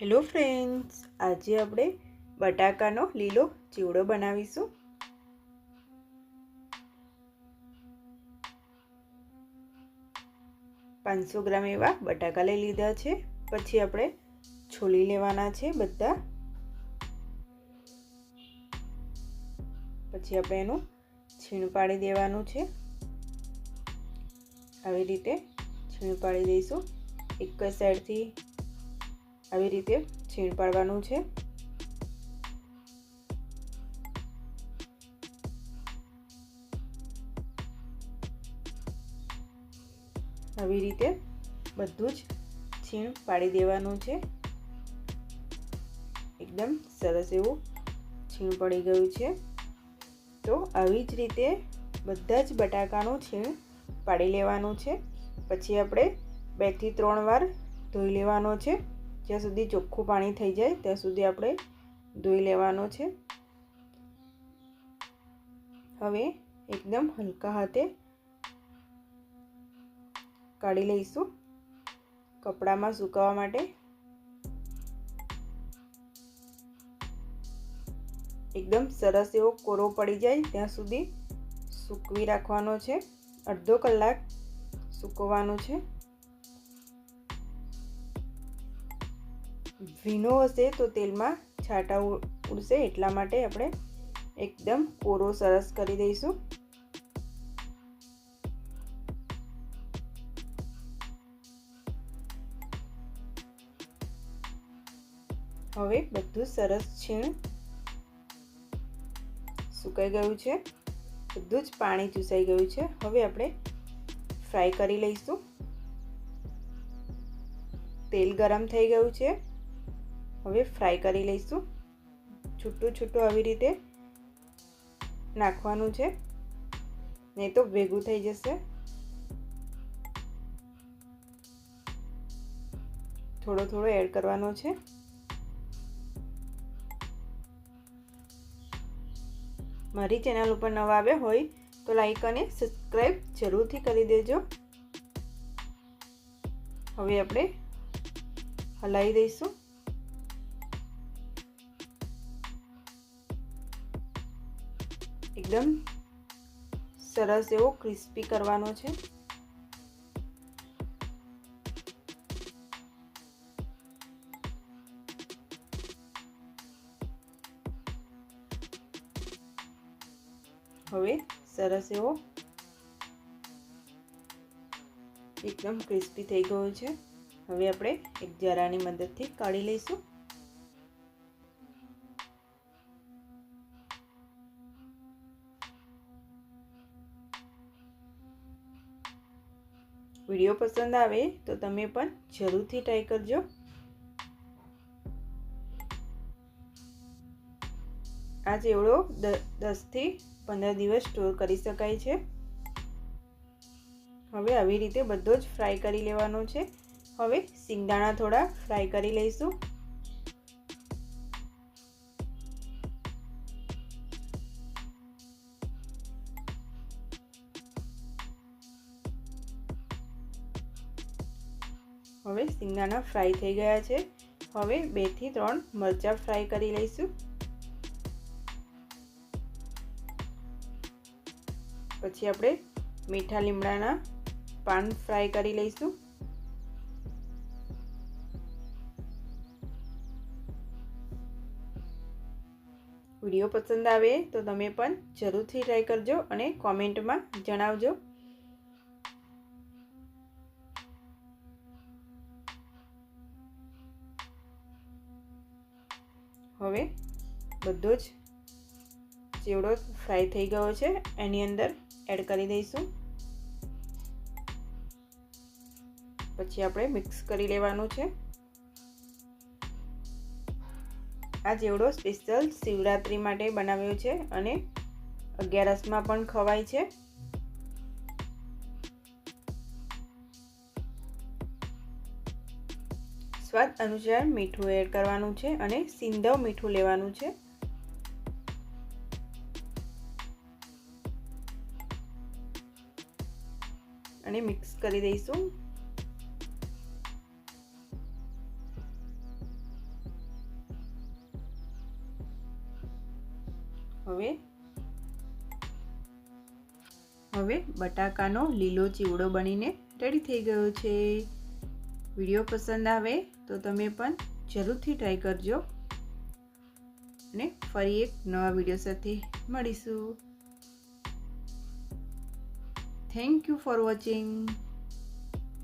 Hello friends આજે આપણે બટાકાનો લીલો ચીવડો બનાવીશું. પાંચસો ગ્રામ એવા બટાકા લઈ લીધા છે. પછી આપણે છોલી લેવાના છે બધા. પછી આપણે એનું છીણ પાડી દેવાનું છે. આવી રીતે છીણ પાડી દઈશું. એક સાઈડથી આવી રીતે છીણ પાડવાનું છે. આવી રીતે બધું જ છીણ પાડી દેવાનું છે. એકદમ સરસ એવું છીણ પડી ગયું છે. તો આવી જ રીતે બધા જ બટાકાનું છીણ પાડી લેવાનું છે. પછી આપણે બેથી ત્રણ વાર ધોઈ લેવાનો છે. જ્યાં સુધી ચોખ્ખું પાણી થઈ જાય, ત્યાં સુધી આપણે ધોઈ લેવાનો છે. હવે એકદમ હલકા હાથે કાઢી લઈશું કપડામાં સુકાવા માટે. એકદમ સરસ એવો કોરો પડી જાય, ત્યાં સુધી સૂકવી રાખવાનો છે. અડધો કલાક સૂકવવાનું છે. ભીનો હશે તો તેલમાં છાંટા ઉડશે એટલા માટે આપણે એકદમ કોરો સરસ કરી દઈશું. હવે બધું સરસ છીણ સુકાઈ ગયું છે. બધું જ પાણી ચૂસાઈ ગયું છે. હવે આપણે ફ્રાય કરી લઈશું. તેલ ગરમ થઈ ગયું છે. હવે ફ્રાય કરી લઈશું. છૂટું છૂટું આવી રીતે નાખવાનું છે. નહીં તો ભેગું થઈ જશે. થોડો થોડો એડ કરવાનો છે. મારી ચેનલ ઉપર નવા આવ્યા હોય તો લાઈક અને સબસ્ક્રાઈબ જરૂરથી કરી દેજો. હવે આપણે હલાવી દઈશું. એકદમ સરસ એવો ક્રિસ્પી કરવાનો છે. હવે સરસ એવો એકદમ ક્રિસ્પી થઈ ગયો છે. હવે આપણે એક જરાની મદદથી કાઢી લઈશું. વીડિયો પસંદ આવે તો તમે પણ જરૂરથી ટ્રાય કરજો. આ ચેવડો દસથી પંદર દિવસ સ્ટોર કરી શકાય છે. હવે આવી રીતે બધો જ ફ્રાય કરી લેવાનો છે. હવે સિંગદાણા થોડા ફ્રાય કરી લઈશું. હવે સિંગદાણા ફ્રાય થઈ ગયા છે. હવે બેથી ત્રણ મરચાં ફ્રાય કરી લઈશું. પછી આપણે મીઠા લીમડાના પાન ફ્રાય કરી લઈશું. વીડિયો પસંદ આવે તો તમે પણ જરૂરથી ટ્રાય કરજો અને કોમેન્ટમાં જણાવજો. હવે બધો જ ચેવડો ફ્રાય થઈ ગયો છે. એની અંદર એડ કરી દઈશું. પછી આપણે મિક્સ કરી લેવાનું છે. આ જેવડો સ્પેશિયલ શિવરાત્રી માટે બનાવ્યો છે અને અગિયારસમાં પણ ખવાય છે. સ્વાદ અનુસાર મીઠું એડ કરવાનું છે અને સિંધવ મીઠું લેવાનું છે. અને મિક્સ કરી દઈશું. હવે હવે બટાકાનો લીલો ચીવડો બનીને રેડી થઈ ગયો છે. વીડિયો પસંદ આવે તો તમે પણ જરૂરથી ટ્રાય કરજો. અને ફરી એક નવા વીડિયો સાથે મળીશું. Thank you for watching